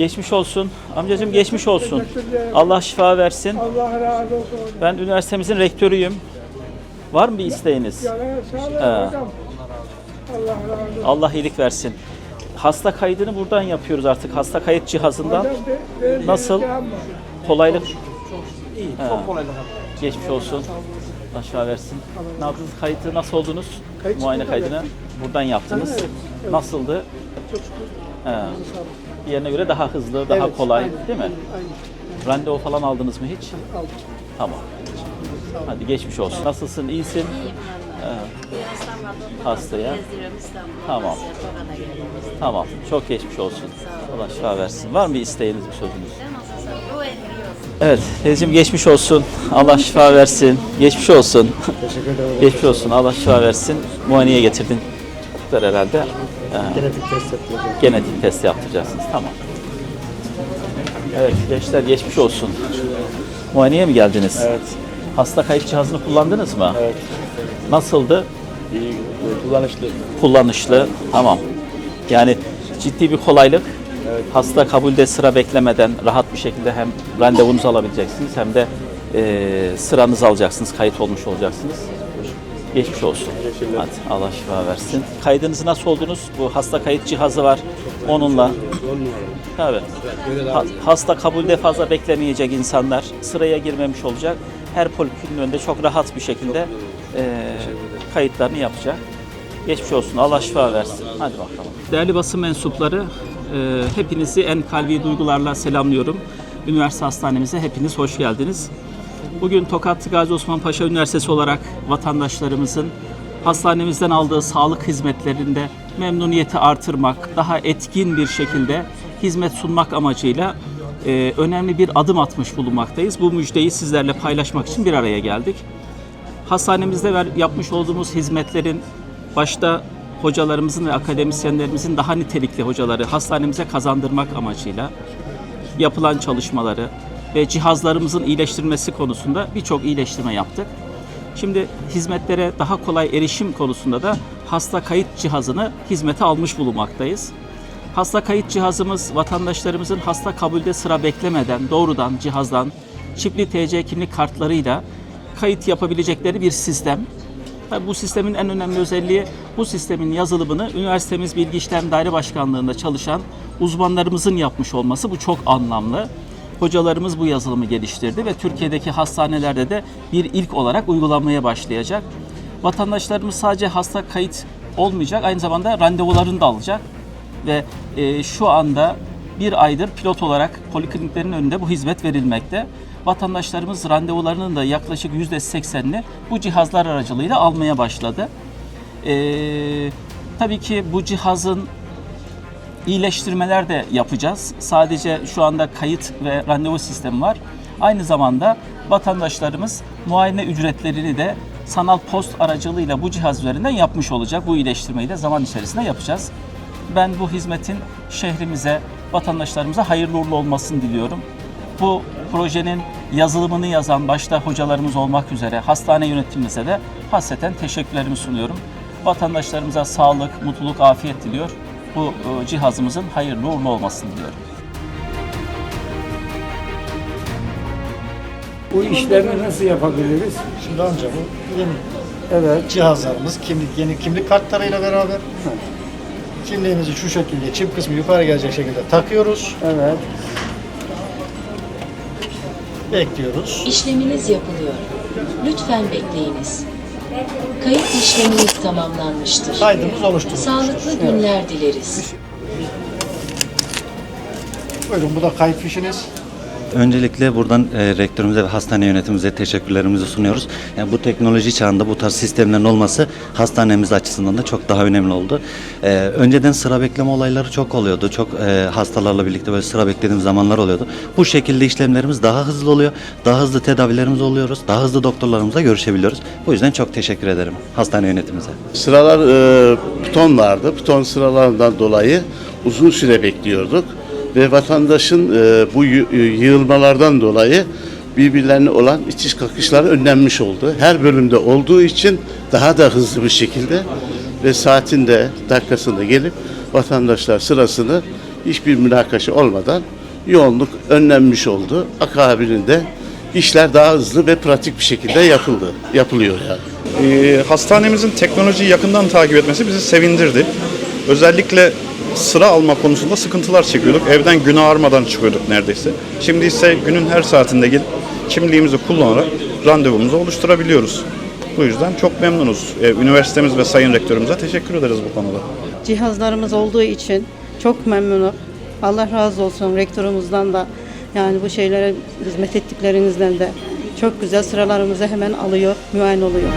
Geçmiş olsun. Amcacığım geçmiş olsun. Allah şifa versin. Allah razı olsun. Ben üniversitemizin rektörüyüm. Var mı bir isteğiniz? Hocam. Allah. Allah iyilik versin. Hasta kaydını buradan yapıyoruz artık. Hasta kayıt cihazından. Nasıl? de- Kolaylık. İyi, çok kolaylık. Geçmiş olsun. Allah şifa versin. Ne yaptınız? Kayıtı nasıl oldunuz? Kayıt Muayene kaydını buradan yaptınız. Nasıldı? Çok şükür. He. Diğerine göre daha hızlı, daha Evet, kolay aynen, değil mi? Aynen. Randevu falan aldınız mı hiç? Aldım. Tamam. Hadi geçmiş olsun. Nasılsın? İyisin? İyiyim valla. Bir hastam vardı. onu Hastaya. Gezdiriyorum İstanbul'a. Tamam. Asya'ya, Tokat'a geliyoruz. Tamam. Çok geçmiş olsun. Allah şifa versin. Var mı bir isteğiniz, bir sözünüz? Sen nasılsın? Bu ediyorsun. Evet, teyzeciğim geçmiş olsun. Allah şifa versin. Geçmiş olsun. Teşekkür ederim. geçmiş olsun. Allah şifa versin. Muayeneye getirdin. Çocuklar herhalde. Ee, Genetik test yapacağız. genetik test yaptıracaksınız. Tamam. Evet, gençler geçmiş olsun. Muayeneye mi geldiniz? Evet. Hasta kayıt cihazını kullandınız mı? Evet. Nasıldı? İyi, kullanışlı. kullanışlı. Tamam. Yani ciddi bir kolaylık. Hasta kabulde sıra beklemeden rahat bir şekilde hem randevunuzu alabileceksiniz hem de e, sıranızı alacaksınız, kayıt olmuş olacaksınız. Geçmiş olsun. Hadi Allah şifa versin. Kaydınızı nasıl oldunuz? Bu hasta kayıt cihazı var. Onunla. Tabii. Ha- hasta kabulde fazla beklemeyecek insanlar sıraya girmemiş olacak. Her polikliniğin önünde çok rahat bir şekilde e, kayıtlarını yapacak. Geçmiş olsun. Allah şifa versin. Hadi bakalım. Değerli basın mensupları, e, hepinizi en kalbi duygularla selamlıyorum. Üniversite hastanemize hepiniz hoş geldiniz. Bugün Tokat Gazi Osman Paşa Üniversitesi olarak vatandaşlarımızın hastanemizden aldığı sağlık hizmetlerinde memnuniyeti artırmak, daha etkin bir şekilde hizmet sunmak amacıyla e, önemli bir adım atmış bulunmaktayız. Bu müjdeyi sizlerle paylaşmak için bir araya geldik. Hastanemizde ver, yapmış olduğumuz hizmetlerin başta hocalarımızın ve akademisyenlerimizin daha nitelikli hocaları hastanemize kazandırmak amacıyla yapılan çalışmaları ve cihazlarımızın iyileştirilmesi konusunda birçok iyileştirme yaptık. Şimdi hizmetlere daha kolay erişim konusunda da hasta kayıt cihazını hizmete almış bulunmaktayız. Hasta kayıt cihazımız vatandaşlarımızın hasta kabulde sıra beklemeden doğrudan cihazdan çipli TC kimlik kartlarıyla kayıt yapabilecekleri bir sistem. Tabii bu sistemin en önemli özelliği bu sistemin yazılımını üniversitemiz Bilgi İşlem Daire Başkanlığı'nda çalışan uzmanlarımızın yapmış olması bu çok anlamlı. Hocalarımız bu yazılımı geliştirdi ve Türkiye'deki hastanelerde de bir ilk olarak uygulanmaya başlayacak. Vatandaşlarımız sadece hasta kayıt olmayacak, aynı zamanda randevularını da alacak ve e, şu anda bir aydır pilot olarak polikliniklerin önünde bu hizmet verilmekte. Vatandaşlarımız randevularının da yaklaşık %80'ini bu cihazlar aracılığıyla almaya başladı. E, tabii ki bu cihazın iyileştirmeler de yapacağız. Sadece şu anda kayıt ve randevu sistemi var. Aynı zamanda vatandaşlarımız muayene ücretlerini de sanal post aracılığıyla bu cihaz üzerinden yapmış olacak. Bu iyileştirmeyi de zaman içerisinde yapacağız. Ben bu hizmetin şehrimize, vatandaşlarımıza hayırlı uğurlu olmasını diliyorum. Bu projenin yazılımını yazan başta hocalarımız olmak üzere hastane yönetimimize de hasreten teşekkürlerimi sunuyorum. Vatandaşlarımıza sağlık, mutluluk, afiyet diliyor. Bu e, cihazımızın hayırlı uğurlu olmasını diliyorum. Bu işlerini nasıl yapabiliriz? Şimdi amca bu yeni evet. cihazlarımız kimlik yeni kimlik kartlarıyla beraber kimliğimizi şu şekilde çip kısmı yukarı gelecek şekilde takıyoruz. Evet. Bekliyoruz. İşleminiz yapılıyor. Lütfen bekleyiniz. Kayıt işleminiz tamamlanmıştır. Kaydımız oluşturulmuş. Sağlıklı günler dileriz. Buyurun bu da kayıt fişiniz. Öncelikle buradan e, rektörümüze ve hastane yönetimimize teşekkürlerimizi sunuyoruz. Yani bu teknoloji çağında bu tarz sistemlerin olması hastanemiz açısından da çok daha önemli oldu. E, önceden sıra bekleme olayları çok oluyordu. Çok e, hastalarla birlikte böyle sıra beklediğimiz zamanlar oluyordu. Bu şekilde işlemlerimiz daha hızlı oluyor. Daha hızlı tedavilerimiz oluyoruz. Daha hızlı doktorlarımızla görüşebiliyoruz. Bu yüzden çok teşekkür ederim hastane yönetimimize. Sıralar e, piton vardı. Sıralarından dolayı uzun süre bekliyorduk. Ve vatandaşın e, bu yı- yığılmalardan dolayı birbirlerine olan itiş kakışlar önlenmiş oldu. Her bölümde olduğu için daha da hızlı bir şekilde ve saatinde, dakikasında gelip vatandaşlar sırasını hiçbir münakaşa olmadan yoğunluk önlenmiş oldu. Akabininde işler daha hızlı ve pratik bir şekilde yapıldı. Yapılıyor yani. Ee, hastanemizin teknolojiyi yakından takip etmesi bizi sevindirdi. Özellikle sıra alma konusunda sıkıntılar çekiyorduk. Evden gün ağarmadan çıkıyorduk neredeyse. Şimdi ise günün her saatinde gelip kimliğimizi kullanarak randevumuzu oluşturabiliyoruz. Bu yüzden çok memnunuz. Ee, üniversitemiz ve sayın rektörümüze teşekkür ederiz bu konuda. cihazlarımız olduğu için çok memnunum. Allah razı olsun rektörümüzden de yani bu şeylere hizmet ettiklerinizden de çok güzel sıralarımızı hemen alıyor, müayene oluyor.